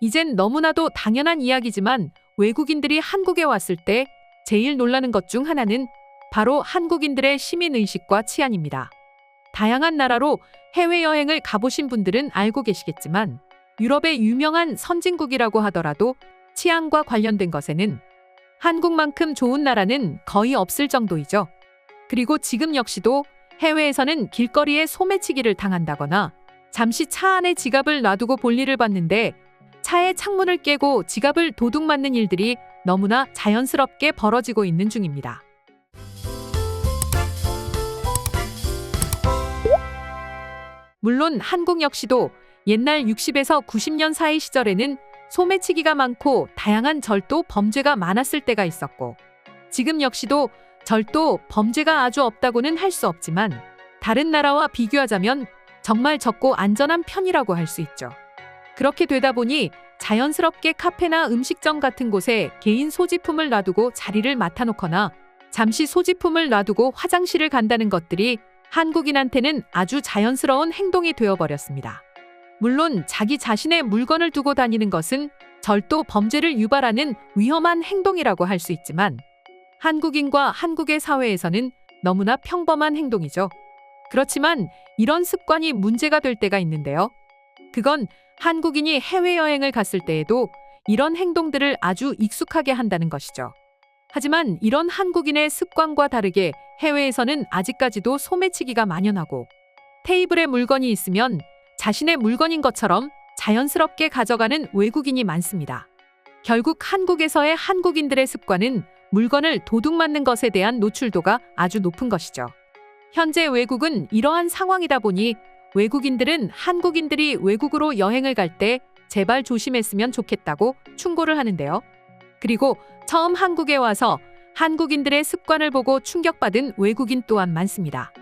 이젠 너무나도 당연한 이야기지만 외국인들이 한국에 왔을 때 제일 놀라는 것 중 하나는 바로 한국인들의 시민의식과 치안입니다. 다양한 나라로 해외여행을 가보신 분들은 알고 계시겠지만 유럽의 유명한 선진국이라고 하더라도 치안과 관련된 것에는 한국만큼 좋은 나라는 거의 없을 정도이죠. 그리고 지금 역시도 해외에서는 길거리에 소매치기를 당한다거나 잠시 차 안에 지갑을 놔두고 볼일을 봤는데 차의 창문을 깨고 지갑을 도둑 맞는 일들이 너무나 자연스럽게 벌어지고 있는 중입니다. 물론 한국 역시도 옛날 60에서 90년 사이 시절에는 소매치기가 많고 다양한 절도 범죄가 많았을 때가 있었고 지금 역시도 절도 범죄가 아주 없다고는 할 수 없지만 다른 나라와 비교하자면 정말 적고 안전한 편이라고 할 수 있죠. 그렇게 되다 보니 자연스럽게 카페나 음식점 같은 곳에 개인 소지품을 놔두고 자리를 맡아놓거나 잠시 소지품을 놔두고 화장실을 간다는 것들이 한국인한테는 아주 자연스러운 행동이 되어버렸습니다. 물론 자기 자신의 물건을 두고 다니는 것은 절도 범죄를 유발하는 위험한 행동이라고 할 수 있지만 한국인과 한국의 사회에서는 너무나 평범한 행동이죠. 그렇지만 이런 습관이 문제가 될 때가 있는데요. 그건 한국인이 해외여행을 갔을 때에도 이런 행동들을 아주 익숙하게 한다는 것이죠. 하지만 이런 한국인의 습관과 다르게 해외에서는 아직까지도 소매치기가 만연하고 테이블에 물건이 있으면 자신의 물건인 것처럼 자연스럽게 가져가는 외국인이 많습니다. 결국 한국에서의 한국인들의 습관은 물건을 도둑 맞는 것에 대한 노출도가 아주 높은 것이죠. 현재 외국은 이러한 상황이다 보니 외국인들은 한국인들이 외국으로 여행을 갈 때 제발 조심했으면 좋겠다고 충고를 하는데요. 그리고 처음 한국에 와서 한국인들의 습관을 보고 충격받은 외국인 또한 많습니다.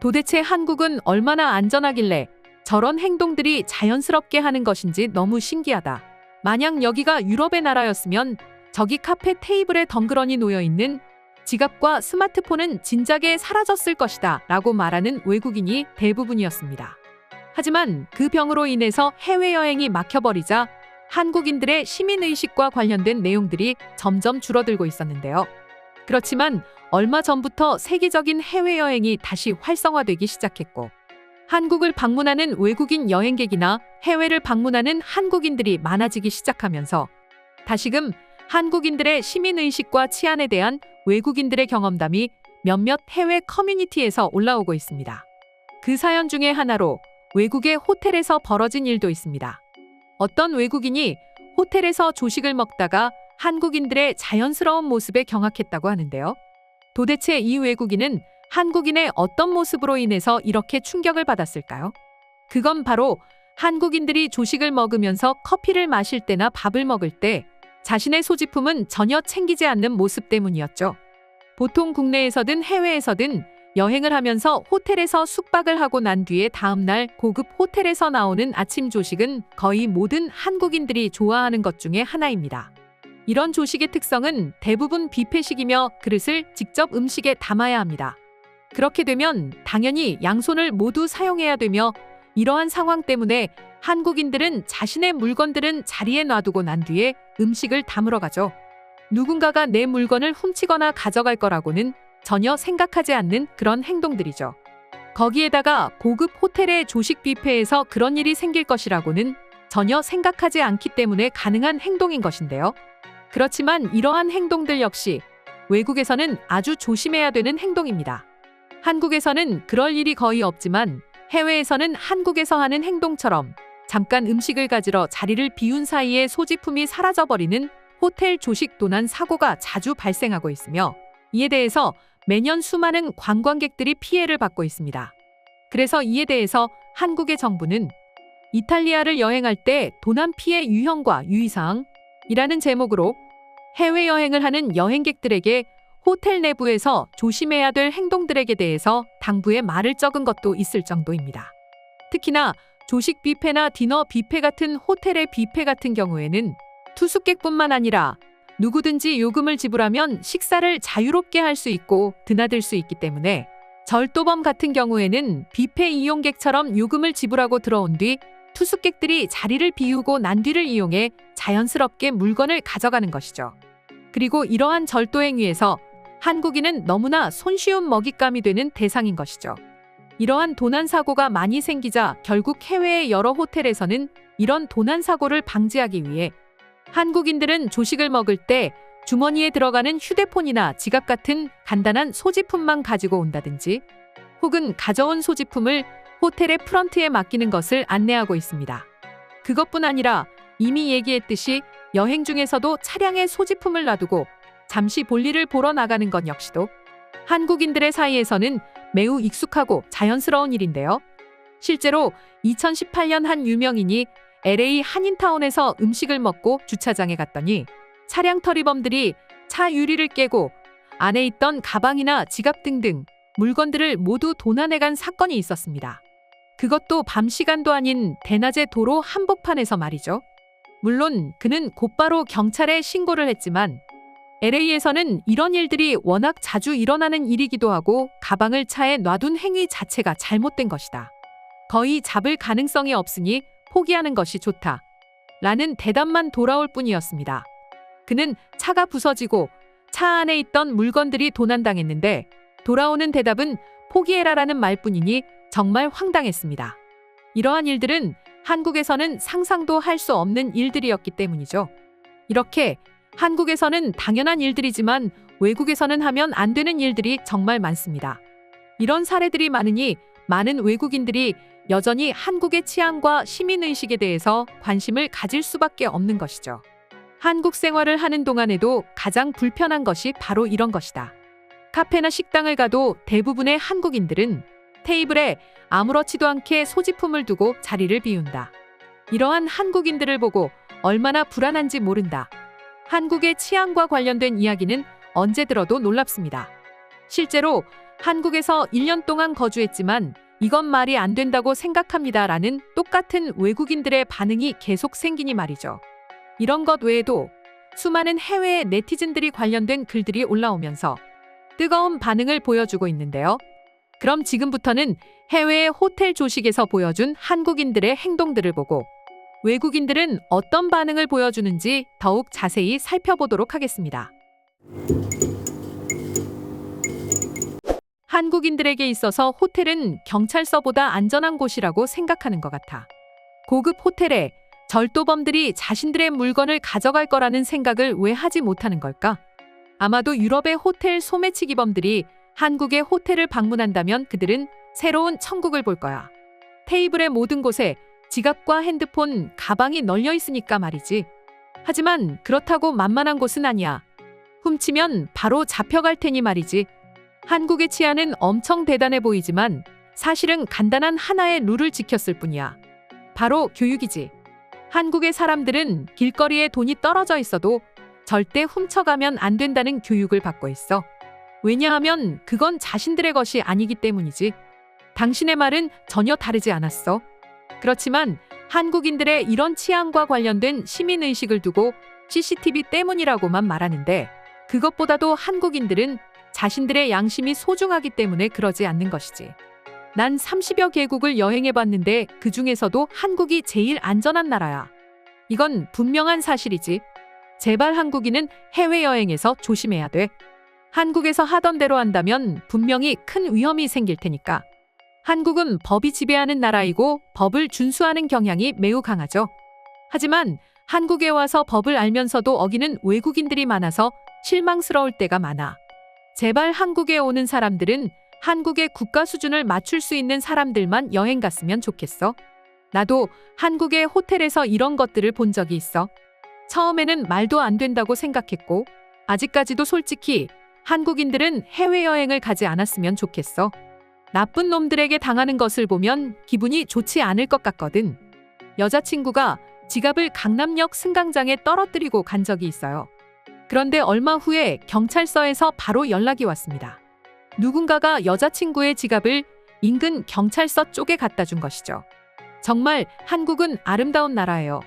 도대체 한국은 얼마나 안전하길래 저런 행동들이 자연스럽게 하는 것인지 너무 신기하다. 만약 여기가 유럽의 나라였으면 저기 카페 테이블에 덩그러니 놓여 있는 지갑과 스마트폰은 진작에 사라졌을 것이다 라고 말하는 외국인이 대부분이었습니다. 하지만 그 병으로 인해서 해외여행이 막혀버리자 한국인들의 시민의식과 관련된 내용들이 점점 줄어들고 있었는데요. 그렇지만 얼마 전부터 세계적인 해외여행이 다시 활성화되기 시작했고 한국을 방문하는 외국인 여행객이나 해외를 방문하는 한국인들이 많아지기 시작하면서 다시금 한국인들의 시민의식과 치안에 대한 외국인들의 경험담이 몇몇 해외 커뮤니티에서 올라오고 있습니다. 그 사연 중에 하나로 외국의 호텔에서 벌어진 일도 있습니다. 어떤 외국인이 호텔에서 조식을 먹다가 한국인들의 자연스러운 모습에 경악했다고 하는데요. 도대체 이 외국인은 한국인의 어떤 모습으로 인해서 이렇게 충격을 받았을까요? 그건 바로 한국인들이 조식을 먹으면서 커피를 마실 때나 밥을 먹을 때 자신의 소지품은 전혀 챙기지 않는 모습 때문이었죠. 보통 국내에서든 해외에서든 여행을 하면서 호텔에서 숙박을 하고 난 뒤에 다음날 고급 호텔에서 나오는 아침 조식은 거의 모든 한국인들이 좋아하는 것 중에 하나입니다. 이런 조식의 특성은 대부분 뷔페식이며 그릇을 직접 음식에 담아야 합니다. 그렇게 되면 당연히 양손을 모두 사용해야 되며 이러한 상황 때문에 한국인들은 자신의 물건들은 자리에 놔두고 난 뒤에 음식을 담으러 가죠. 누군가가 내 물건을 훔치거나 가져갈 거라고는 전혀 생각하지 않는 그런 행동들이죠. 거기에다가 고급 호텔의 조식 뷔페에서 그런 일이 생길 것이라고는 전혀 생각하지 않기 때문에 가능한 행동인 것인데요. 그렇지만 이러한 행동들 역시 외국에서는 아주 조심해야 되는 행동입니다. 한국에서는 그럴 일이 거의 없지만 해외에서는 한국에서 하는 행동처럼 잠깐 음식을 가지러 자리를 비운 사이에 소지품이 사라져버리는 호텔 조식 도난 사고가 자주 발생하고 있으며 이에 대해서 매년 수많은 관광객들이 피해를 받고 있습니다. 그래서 이에 대해서 한국의 정부는 이탈리아를 여행할 때 도난 피해 유형과 유의사항이라는 제목으로 해외여행을 하는 여행객들에게 호텔 내부에서 조심해야 될 행동들에게 대해서 당부의 말을 적은 것도 있을 정도입니다. 특히나 조식 뷔페나 디너 뷔페 같은 호텔의 뷔페 같은 경우에는 투숙객뿐만 아니라 누구든지 요금을 지불하면 식사를 자유롭게 할 수 있고 드나들 수 있기 때문에 절도범 같은 경우에는 뷔페 이용객처럼 요금을 지불하고 들어온 뒤 투숙객들이 자리를 비우고 난 뒤를 이용해 자연스럽게 물건을 가져가는 것이죠. 그리고 이러한 절도 행위에서 한국인은 너무나 손쉬운 먹잇감이 되는 대상인 것이죠. 이러한 도난 사고가 많이 생기자 결국 해외의 여러 호텔에서는 이런 도난 사고를 방지하기 위해 한국인들은 조식을 먹을 때 주머니에 들어가는 휴대폰이나 지갑 같은 간단한 소지품만 가지고 온다든지 혹은 가져온 소지품을 호텔의 프런트에 맡기는 것을 안내하고 있습니다. 그것뿐 아니라 이미 얘기했듯이 여행 중에서도 차량에 소지품을 놔두고 잠시 볼일을 보러 나가는 것 역시도 한국인들의 사이에서는 매우 익숙하고 자연스러운 일인데요. 실제로 2018년 한 유명인이 LA 한인타운에서 음식을 먹고 주차장에 갔더니 차량 터리범들이 차 유리를 깨고 안에 있던 가방이나 지갑 등등 물건들을 모두 도난해간 사건이 있었습니다. 그것도 밤 시간도 아닌 대낮의 도로 한복판에서 말이죠. 물론 그는 곧바로 경찰에 신고를 했지만 LA에서는 이런 일들이 워낙 자주 일어나는 일이기도 하고 가방을 차에 놔둔 행위 자체가 잘못된 것이다. 거의 잡을 가능성이 없으니 포기하는 것이 좋다. 라는 대답만 돌아올 뿐이었습니다. 그는 차가 부서지고 차 안에 있던 물건들이 도난당했는데 돌아오는 대답은 포기해라라는 말뿐이니 정말 황당했습니다. 이러한 일들은 한국에서는 상상도 할 수 없는 일들이었기 때문이죠. 이렇게 한국에서는 당연한 일들이지만 외국에서는 하면 안 되는 일들이 정말 많습니다. 이런 사례들이 많으니 많은 외국인들이 여전히 한국의 치안과 시민의식에 대해서 관심을 가질 수밖에 없는 것이죠. 한국 생활을 하는 동안에도 가장 불편한 것이 바로 이런 것이다. 카페나 식당을 가도 대부분의 한국인들은 테이블에 아무렇지도 않게 소지품을 두고 자리를 비운다. 이러한 한국인들을 보고 얼마나 불안한지 모른다. 한국의 치안과 관련된 이야기는 언제 들어도 놀랍습니다. 실제로 한국에서 1년 동안 거주했지만 이건 말이 안 된다고 생각합니다 라는 똑같은 외국인들의 반응이 계속 생기니 말이죠. 이런 것 외에도 수많은 해외의 네티즌들이 관련된 글들이 올라오면서 뜨거운 반응을 보여주고 있는데요. 그럼 지금부터는 해외의 호텔 조식에서 보여준 한국인들의 행동들을 보고 외국인들은 어떤 반응을 보여주는지 더욱 자세히 살펴보도록 하겠습니다. 한국인들에게 있어서 호텔은 경찰서보다 안전한 곳이라고 생각하는 것 같아. 고급 호텔에 절도범들이 자신들의 물건을 가져갈 거라는 생각을 왜 하지 못하는 걸까? 아마도 유럽의 호텔 소매치기범들이 한국의 호텔을 방문한다면 그들은 새로운 천국을 볼 거야. 테이블의 모든 곳에 지갑과 핸드폰, 가방이 널려 있으니까 말이지. 하지만 그렇다고 만만한 곳은 아니야. 훔치면 바로 잡혀갈 테니 말이지. 한국의 치안은 엄청 대단해 보이지만 사실은 간단한 하나의 룰을 지켰을 뿐이야. 바로 교육이지. 한국의 사람들은 길거리에 돈이 떨어져 있어도 절대 훔쳐가면 안 된다는 교육을 받고 있어. 왜냐하면 그건 자신들의 것이 아니기 때문이지. 당신의 말은 전혀 다르지 않았어. 그렇지만 한국인들의 이런 치안과 관련된 시민의식을 두고 CCTV 때문이라고만 말하는데 그것보다도 한국인들은 자신들의 양심이 소중하기 때문에 그러지 않는 것이지. 난 30여 개국을 여행해 봤는데 그 중에서도 한국이 제일 안전한 나라야. 이건 분명한 사실이지. 제발 한국인은 해외여행에서 조심해야 돼. 한국에서 하던 대로 한다면 분명히 큰 위험이 생길 테니까. 한국은 법이 지배하는 나라이고 법을 준수하는 경향이 매우 강하죠. 하지만 한국에 와서 법을 알면서도 어기는 외국인들이 많아서 실망스러울 때가 많아. 제발 한국에 오는 사람들은 한국의 국가 수준을 맞출 수 있는 사람들만 여행 갔으면 좋겠어. 나도 한국의 호텔에서 이런 것들을 본 적이 있어. 처음에는 말도 안 된다고 생각했고, 아직까지도 솔직히 한국인들은 해외여행을 가지 않았으면 좋겠어. 나쁜 놈들에게 당하는 것을 보면 기분이 좋지 않을 것 같거든. 여자친구가 지갑을 강남역 승강장에 떨어뜨리고 간 적이 있어요. 그런데 얼마 후에 경찰서에서 바로 연락이 왔습니다. 누군가가 여자친구의 지갑을 인근 경찰서 쪽에 갖다 준 것이죠. 정말 한국은 아름다운 나라예요.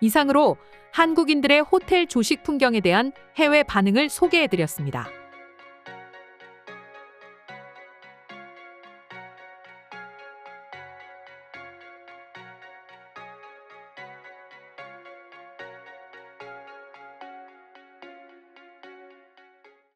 이상으로 한국인들의 호텔 조식 풍경에 대한 해외 반응을 소개해 드렸습니다.